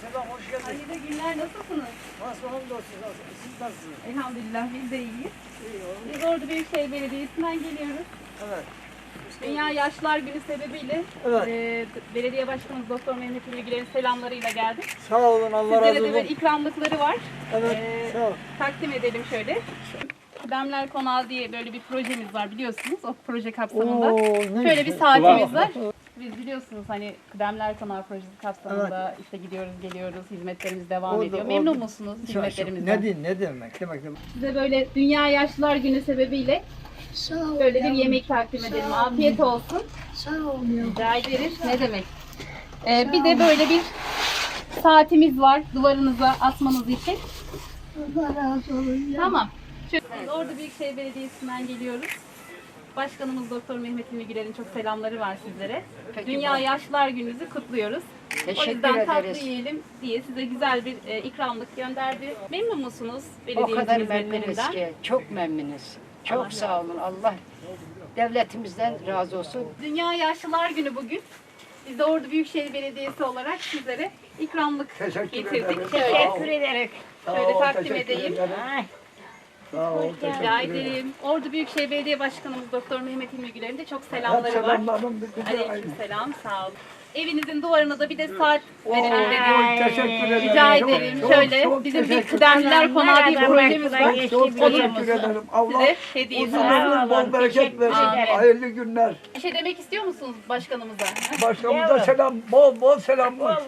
selam, hoş geldiniz. Hayırlı günler nasılsınız? Nasıl hamdolsun, nasıl? Siz nasılsınız? Elhamdülillah biz de iyiyiz. İyi oğlum. Biz Ordu Büyükşehir Belediyesi'nden geliyoruz. Evet. Dünya Yaşlılar Günü sebebiyle Evet. e, belediye başkanımız Doktor Mehmet Ülgüler'in selamlarıyla geldik. Sağ olun, Allah Sizlere razı de böyle olsun. ikramlıkları var. Evet, Ee, sağ ol. Takdim edelim şöyle. Kıdemler Konağı diye böyle bir projemiz var biliyorsunuz. O proje kapsamında. Oo, ne Şöyle bir güzel. saatimiz var. Biz biliyorsunuz hani Kıdemler Konağı projesi kapsamında işte gidiyoruz geliyoruz hizmetlerimiz devam Oldu, ediyor. oldu. Memnun musunuz Çok- çok- hizmetlerimizden? Ne diyeyim, ne demek, demek demek. Size böyle Dünya Yaşlılar Günü sebebiyle Sağ ol. böyle bir yemek takdim edelim. Afiyet olsun. Sağ ol yavrum. Rica ederiz. Ne demek? Ee, bir de böyle bir saatimiz var duvarınıza asmanız için. Allah razı olsun. Tamam. Şöyle, Ordu Büyükşehir Belediyesi'nden geliyoruz. Başkanımız Doktor Mehmet Ülgüler'in çok selamları var sizlere. Dünya Yaşlılar Günü'nüzü kutluyoruz. o Teşekkür yüzden tatlı ederiz. yiyelim diye size güzel bir e, ikramlık gönderdi. Memnun musunuz O kadar memnunuz ki. Çok memnunuz. Çok Allah sağ olun. Allah devletimizden razı olsun. Dünya Yaşlılar Günü bugün. Biz de Ordu Büyükşehir Belediyesi olarak sizlere ikramlık Teşekkür getirdik. ederim. Şöyle, ederim. şöyle takdim teşekkür edeyim. ederim. Sağ ol, teşekkür Rica ederim. ederim. Ordu Büyükşehir Belediye Başkanımız Doktor Mehmet İlmigüler'in de çok selamları var. selamlarım bir güzel. Aleykümselam, sağ olun. Evinizin duvarına da bir de saat verelim dedim. çok teşekkür ederim. Rica Çok- ederim. çok- Şöyle çok bizim bir teşekkür kıdemliler konağı diye bir projemiz var. Çok, çok teşekkür ederim. Allah Size hediyesi uzun ömür bol bereket versin. Amin. Hayırlı günler. Bir şey demek istiyor musunuz başkanımıza? Başkanımıza selam, bol bol selamlar.